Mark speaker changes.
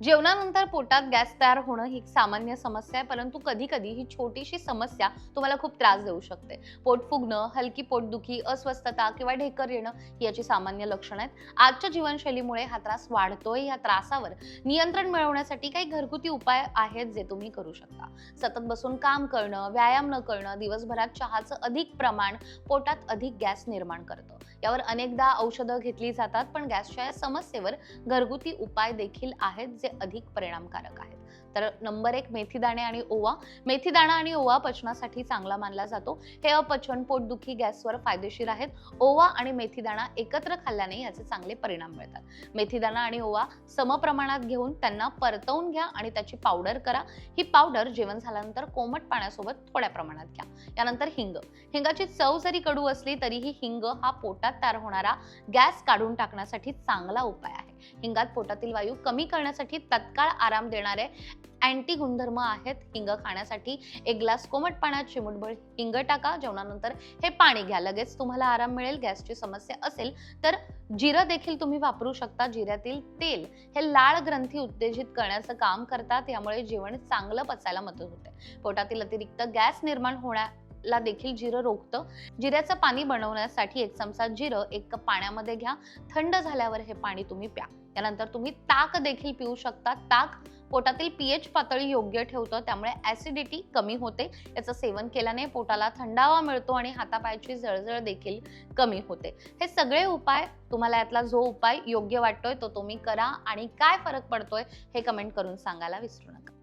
Speaker 1: जेवणानंतर पोटात गॅस तयार होणं ही सामान्य समस्या आहे परंतु कधी कधी ही छोटीशी समस्या तुम्हाला खूप त्रास देऊ शकते. पोट फुगणं हलकी पोटदुखी अस्वस्थता किंवा ढेकर येणं ही याची सामान्य लक्षणं आहेत. आजच्या जीवनशैलीमुळे हा त्रास वाढतोय. या त्रासावर नियंत्रण मिळवण्यासाठी काही घरगुती उपाय आहेत जे तुम्ही करू शकता. सतत बसून काम करणं व्यायाम न करणं दिवसभरात चहाचं अधिक प्रमाण पोटात अधिक गॅस निर्माण करतं. यावर अनेकदा औषधं घेतली जातात पण गॅसच्या या समस्येवर घरगुती उपाय देखील आहेत जे अधिक परिणामकारक आहेत. तर नंबर एक मेथीदाणे आणि ओवा. मेथीदाणा आणि ओवा पचनासाठी चांगला मानला जातो. हे अपचन पोटदुखी गॅसवर फायदेशीर आहेत. ओवा आणि मेथीदाणा एकत्र खाल्ल्याने याचे चांगले परिणाम मिळतात. मेथीदाणा आणि ओवा समप्रमाणात घेऊन त्यांना परतवून घ्या आणि त्याची पावडर करा. ही पावडर जेवण झाल्यानंतर कोमट पाण्यासोबत थोड्या प्रमाणात घ्या. यानंतर हिंग. हिंगाची चव जरी कडू असली तरीही हिंग हा पोटात तयार होणारा गॅस काढून टाकण्यासाठी चांगला उपाय आहे. हिंगात पोटातील वायू कमी करण्यासाठी तत्काळ आराम देणारे अँटी गुणधर्म आहेत हिंग खाण्यासाठी. एक ग्लास कोमट पाण्यात चिमुटभर हिंग टाका जेवणानंतर हे पाणी घ्या. लगेच तुम्हाला आराम मिळेल गॅसची समस्या असेल तर जिरं देखील तुम्ही वापरू शकता. जिऱ्यातील तेल हे लाळ ग्रंथी उत्तेजित करण्याचं काम करतात यामुळे जेवण चांगलं पचायला मदत होते. पोटातील अतिरिक्त गॅस निर्माण होण्या ला देखील जिरं रोखतं. जिऱ्याचं पाणी बनवण्यासाठी एक चमचा जिरं एक कप पाण्यामध्ये घ्या. थंड झाल्यावर हे पाणी तुम्ही प्या. त्यानंतर तुम्ही ताक देखील पिऊ शकता. ताक पोटातील पीएच पातळी योग्य ठेवतं त्यामुळे ऍसिडिटी कमी होते. याचं सेवन केल्याने पोटाला थंडावा मिळतो आणि हातापायाची जळजळ देखील कमी होते. हे सगळे उपाय तुम्हाला यातला जो उपाय योग्य वाटतोय तो तुम्ही करा. आणि काय फरक पडतोय हे कमेंट करून सांगायला विसरू नका.